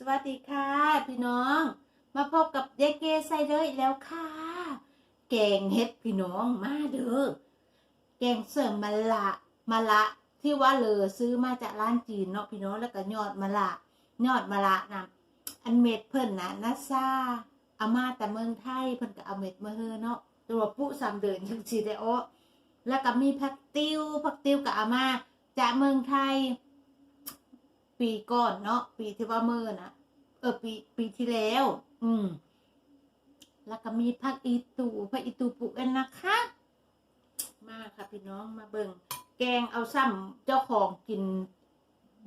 สวัสดีค่ะ พี่น้อง มาพบกับเด็กเกไซเดอร์อีกแล้วค่ะ แกงเฮ็ดพี่น้องมาเด้อแกงเสริมมะละมะละที่ว่าเลอซื้อมาจากร้านจีนเนาะพี่น้องแล้วก็ยอดมะละยอดมะละนะอันเม็ดเพิ่นนะนาซาอามาแต่เมืองไทยเพิ่นก็เอาเม็ดมาเฮอเนาะตัวปุ๊สามเดือนจังสิได้โอแล้วก็มีผักติ้วผักติ้วก็เอามาจากเมืองไทย ปีก่อนเนาะปีที่ว่าเมื่อนะเออปีปีที่แล้ว อืม แล้วก็มีผักอีตูผักอีตูปลูกเองนะคะ มาค่ะพี่น้องมาเบิ่งแกงเอาซ้ำเจ้าของกิน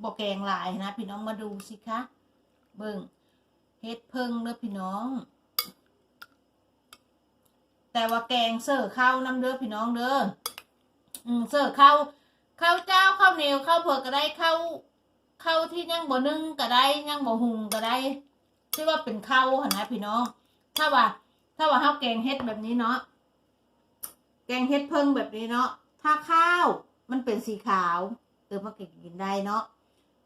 บ่แกงหลายนะพี่น้องมาดูสิคะ เบิ่งเฮ็ดเพิ่งเด้อพี่น้อง แต่ว่าแกงเสิร์ฟข้าวน้ำเด้อพี่น้องเด้ออืมเสิร์ฟข้าวข้าวเจ้าข้าวเหนียวข้าวเผือกก็ได้ข้าว ข้าวที่ยังบ่นึ่งก็ได้ยังบ่หุงก็ได้ที่ว่าเป็นข้าวหนะพี่น้อง ถ้าว่า ถ้าว่าข้าวแกงเฮ็ดแบบนี้เนาะแกงเฮ็ดเพิ่งแบบนี้เนาะถ้าข้าวมันเป็นสีขาวเออมันก็กินได้เนาะ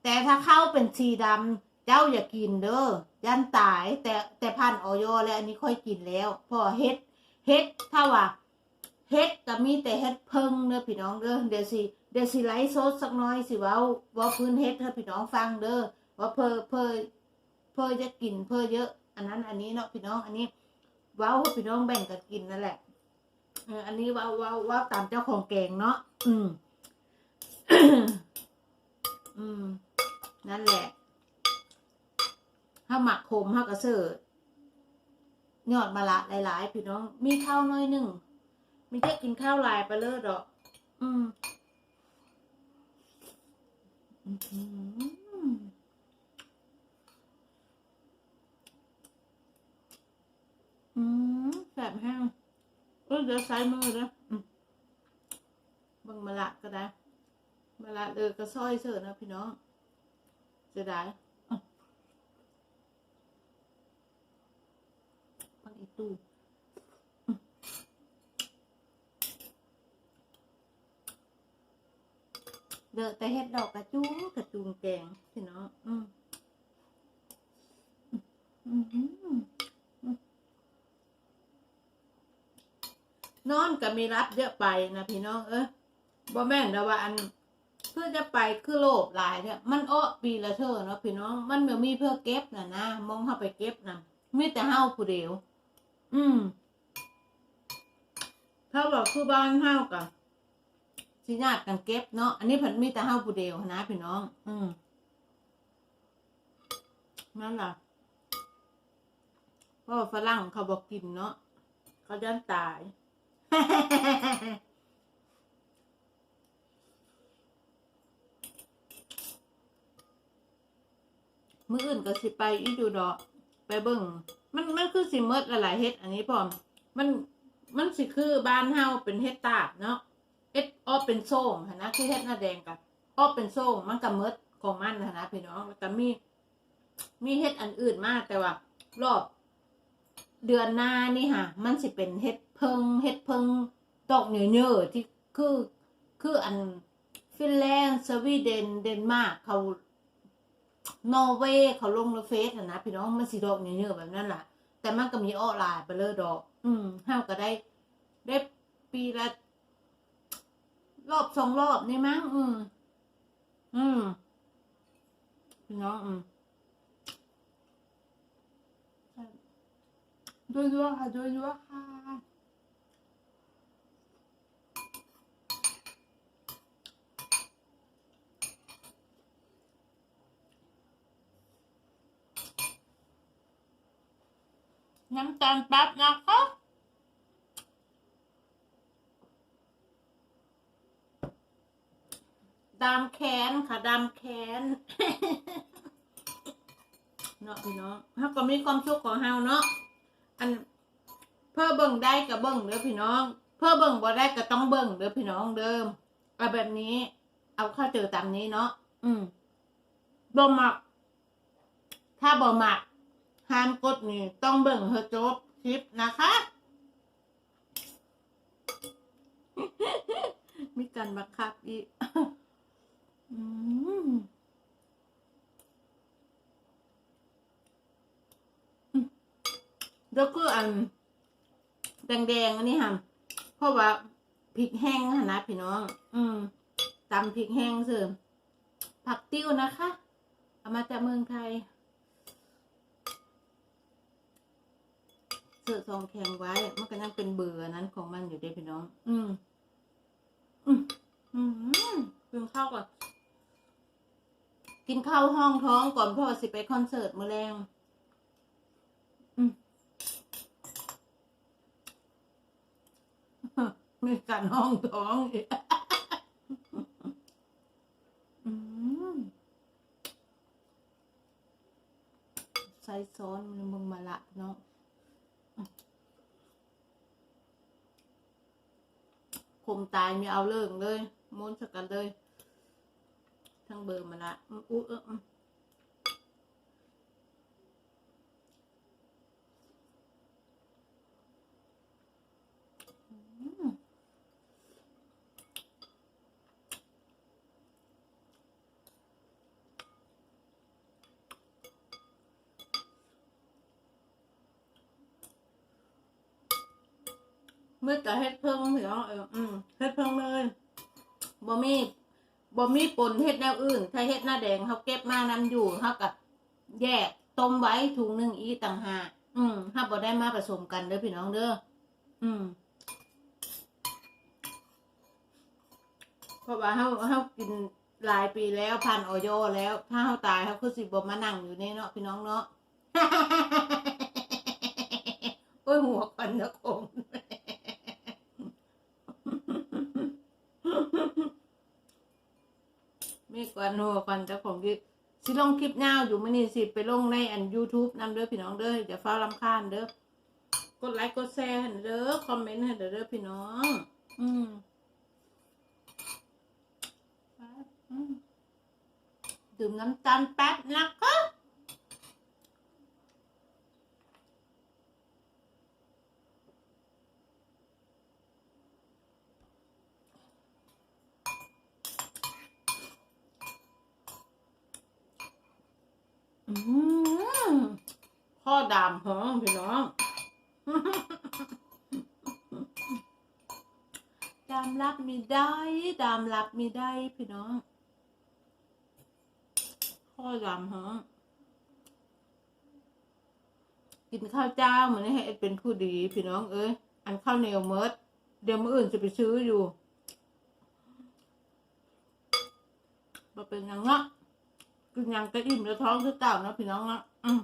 แต่ถ้าข้าวเป็นสีดำเจ้าอย่ากินเด้อย่านตายแต่แต่พันออยแล้วอันนี้ค่อยกินแล้วพอเฮ็ดเฮ็ดถ้าว่าเฮ็ดก็มีแต่เฮ็ดเพิ่งเด้อพี่น้องเด้อเดี๋ยวสิ ดี๋ยวสิไลฟ์สดสักน้อยสิว้าว่าพื้นเฮ็ดให้พี่น้องฟังเด้อว่าเพอเพอเพอจะกินเพอเยอะ อันนั้นอันนี้เนาะพี่น้องอันนี้ว้าให้พี่น้องแบ่งกันกินนั่นแหละอันนี้ว้าว้าว้าตามเจ้าของแกงเนาะอืม อืม นั่นแหละถ้าหมักขมถ้ากระเสิร์ยอดมะละหลายๆพี่น้อง มีข้าวน้อยหนึ่งมีแค่กินข้าวลายไปเลยดอก อืม อืมแสบแห้งเออเดี๋ยวใช้มือนะบังมะละก็ได้มะละเออกระซ้อยเสิร์นะพี่น้องจะได้อะปังอีตูอืม เดอะแต่เห็ดดอกกระจุงกระจุงแกงพี่น้องอืมอืมอืมอืมนอนก็มีรับเยอะไปนะพี่น้อง เอ้ยบ่แม่นแต่ว่าอันเพื่อจะไปคือโลภหลายเนี่ยมันอ้อปีละเท่าเนาะพี่น้อง มันไม่มีเพื่อเก็บน่ะนะมองเข้าไปเก็บน่ะมีแต่เฮาผู้เดียว อืมถ้าบอกคือบ้านเฮากับ สิญาติกันเก็บเนาะอันนี้เพิ่นมีแต่เฮาผู้เดียวนะพี่น้อง อืมนั่นล่ะเพราะฝรั่งเขาบอกกินเนาะเขาจะตายมื้ออื่นก็สิไปอีดูดอกไปเบิ่งมันมันคือสิเมิดหลายๆเฮ็ด อันนี้พร้อม มันมันสิคือบ้านเฮาเป็นเฮ็ดตาบเนาะ เอ็ดออเป็นโซ่นะคือเฮ็ดหน้าแดงกับออเป็นโซ่มันก็เมิดของมันนะพี่น้องแล้วก็มี มีเฮ็ดอันอื่นมากแต่ว่า รอบ เดือนหน้านี่ค่ะ มันสิเป็นเฮ็ดเพิงเฮ็ดเพิงดอกเนื้อๆที่คือคืออันฟินแลนด์สวีเดนเดนมาร์กเขานอร์เวย์เขาลงในเฟซอะนะพี่น้องมันสีดอกเนื้อแบบนั้นแหละแต่มันก็มีออนไลน์ไปเลยดอก อืมห้าก็ได้ได้ปีละ รอบสองรอบนี่มั้งอืม อืมพี่น้องอืมด้วยด้วยค่ะด้วยด้วยค่ะน้ำตาลแป๊บนะคะ ดามแขนค่ะดามแขนเนาะพี่น้องเฮาก็มีความสุขของเฮาเนาะอันเพื่อเบิ่งได้ก็เบิ่งเด้อพี่น้อง เพื่อเบิ่งบ่ได้ก็ต้องเบิ่งเด้อพี่น้องเดิมเอาแบบนี้ เอาเข้าเจอตามนี้เนาะอืมบ่มัก ถ้าบ่มักห้ามกดนี่ต้องเบิ่งเฮอจบคลิปนะคะมีการบังคับอีก อืมแล้วก็อัน แดงๆอันนี้ค่ะ เพราะว่าพริกแห้งนะนะพี่น้อง อืมตำพริกแห้งเสริมผักติ้วนะคะ เอามาจากเมืองไทยเสือซองแข็งไว้ มันก็ยังเป็นเบื่อนั้นของมันอยู่ด้พี่น้อง อืม อืม อืมกินข้าวก่อน กินข้าวห้องท้องก่อนเพราะว่าสิไปคอนเสิร์ตมือแรงอืมมีการห้องท้องอีกใส่ซ้อนมึงมาละเนาะคมตายมีเอาเรื่องเลยม้วนสกันเลย ทั้งเบอร์มาละอืมอุ๊เอออืมอืมมืดกับเฮ็ดเพิ่งเหรอเอออืมเฮ็ดเพิ่งเลยบ่มี บ่มีปนเฮ็ดแนวอื่น ถ้าเฮ็ดหน้าแดงเขาเก็บมานำอยู่เขากับแยกต้มไว้ถุงหนึ่งอีต่างหากอืมถ้าบ่ได้มาผสมกันเด้อพี่น้องเด้ออืมเพราะว่าเขาเขากินหลายปีแล้วพันออยแล้ว ถ้าเขาตายเขาคือสิบมานั่งอยู่นี่เนาะพี่น้องเนาะโอ้ยหัวควันนะคง ไม่กวนหัวกวันเจ้าของคลิปสิลงคลิปยาวอยู่มื่อนี้สิไปลงในอัน YouTube นำเด้อพี่น้องเด้อเดี๋ยวฟ้าลำคาญเด้อกดไลค์กดแชร์ให้เด้อคอมเมนต์ให้เด้อพี่น้อง อืมอืมดื่มน้ำตาลแป๊บนะคะ พ่อดามหอมพี่น้องดามรับมีได้ ดามรับมีได้พี่น้องข้อดามฮะกินข้าวเจ้าเหมือนให้เอ็ดเป็นผู้ดีพี่น้องเอ้ยอันข้าวเหนียวเมิดเดี๋ยวมื่ออื่นจะไปซื้ออยู่มาเป็นหยังเนาะ กินยังก็อิ่มแล้วท้องคือเก่านะพี่น้องนะอืม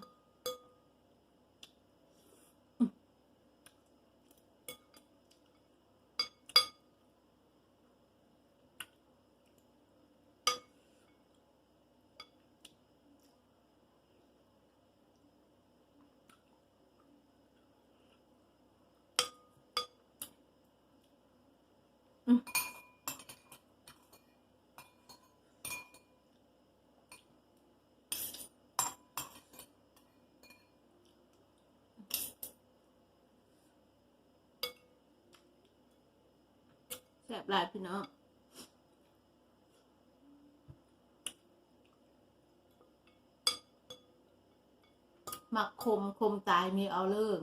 อืม ซ่บหลายพี่น้องมักคมคมตายมีเอาเรื่อง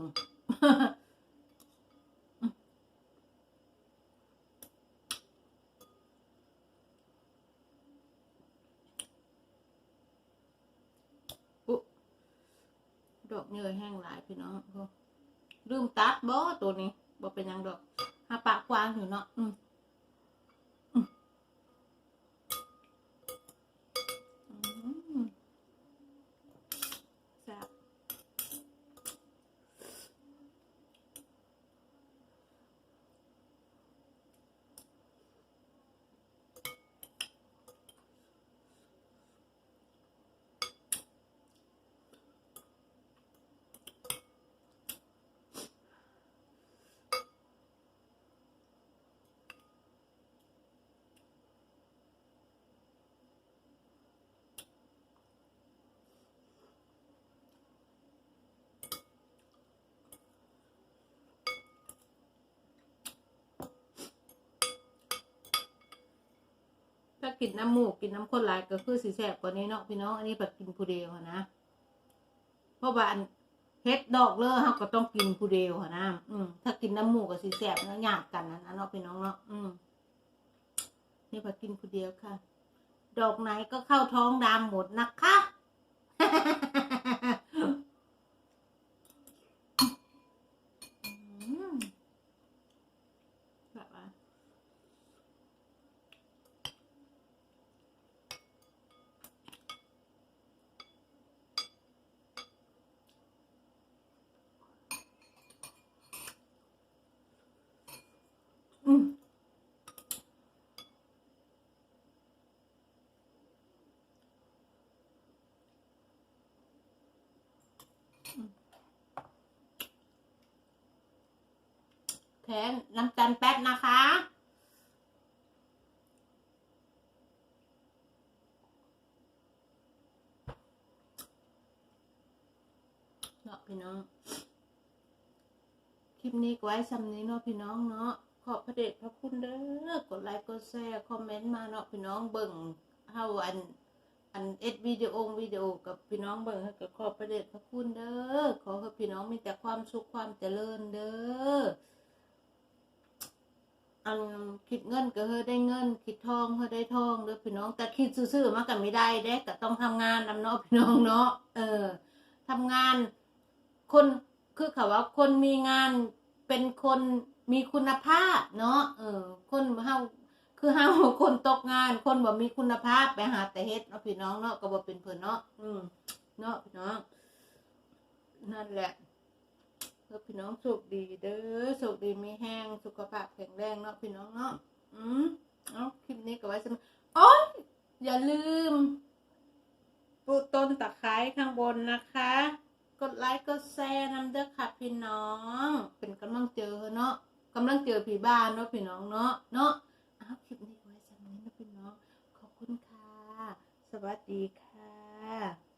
ดอกเนยแห้งหลายพี่น้องลืมตัดบ่ตัวนี้บ่เป็นยังดอกหาปากกวางอยู่เนาะอืมอืมแซ่บ ถ้ากินน้ำหมูกกินน้ำข้นหลายก็คือสีแสบกว่านี้เนาะพี่น้องอันนี้แบบกินผู้เดียวอะนะเพราะว่าอันเฮ็ดดอกเลยเฮาก็ต้องกินผู้เดียวหานะอืมถ้ากินน้ำหมูก็สิแซ่บเนาะญาติกันนั่นนะเนาะพี่น้องเนาะอืมนี่พอกินผู้เดียวค่ะ ดอกไหนก็เข้าท้องดำหมดนะคะ อืมแบบว่าอืม แทนน้ำตาลแป๊บนะคะ เนาะพี่น้อง คลิปนี้ก็ไว้ซ้ำนี้เนาะพี่น้องเนาะ ขอบพระเดชพระคุณเด้อ กดไลค์ กดแชร์ คอมเมนต์มาเนาะพี่น้องเบิ่งเฮาอันอันเอ็ดวิดีโอวิดีโอกับพี่น้องเบิ่งให้กับขอบพระเดชพระคุณเด้อขอให้พี่น้องมีแต่ความสุขความเจริญเด้อ อันคิดเงินก็เฮอได้เงิน คิดทองเฮอได้ทองเด้อพี่น้อง แต่คิดซื่อๆมันก็ไม่ได้เด้ก็ต้องทำงานนำเนาะพี่น้องเนาะเออทำงาน คนคือเขาว่าคนมีงานเป็นคนมีคุณภาพ เนาะเออ คนเฮาคือเฮาคนตกงาน คนบ่มีคุณภาพไปหาแต่เฮ็ดเนาะพี่น้องเนาะก็บ่เป็นเพิ่นเนาะอืมเนาะพี่น้องนั่นแหละ เพื่อพี่น้องสุขดีเด้อสุขดีมีแห้งสุขภาพแข็งแรงเนาะพี่น้องเนาะอืมเอาคลิปนี้ก็ไว้สำหรับโอ้ยอย่าลืมปลูกต้นตะไคร้ข้างบนนะคะ กดไลค์กดแชร์นำเด้อค่ะพี่น้อง เป็นกำลังเจอเนาะกำลังเจอผีบ้านเนาะพี่น้องเนาะเนาะเอาคลิปนี้ไว้สำหรับนี้นะพี่น้อง ขอบคุณค่ะ สวัสดีค่ะ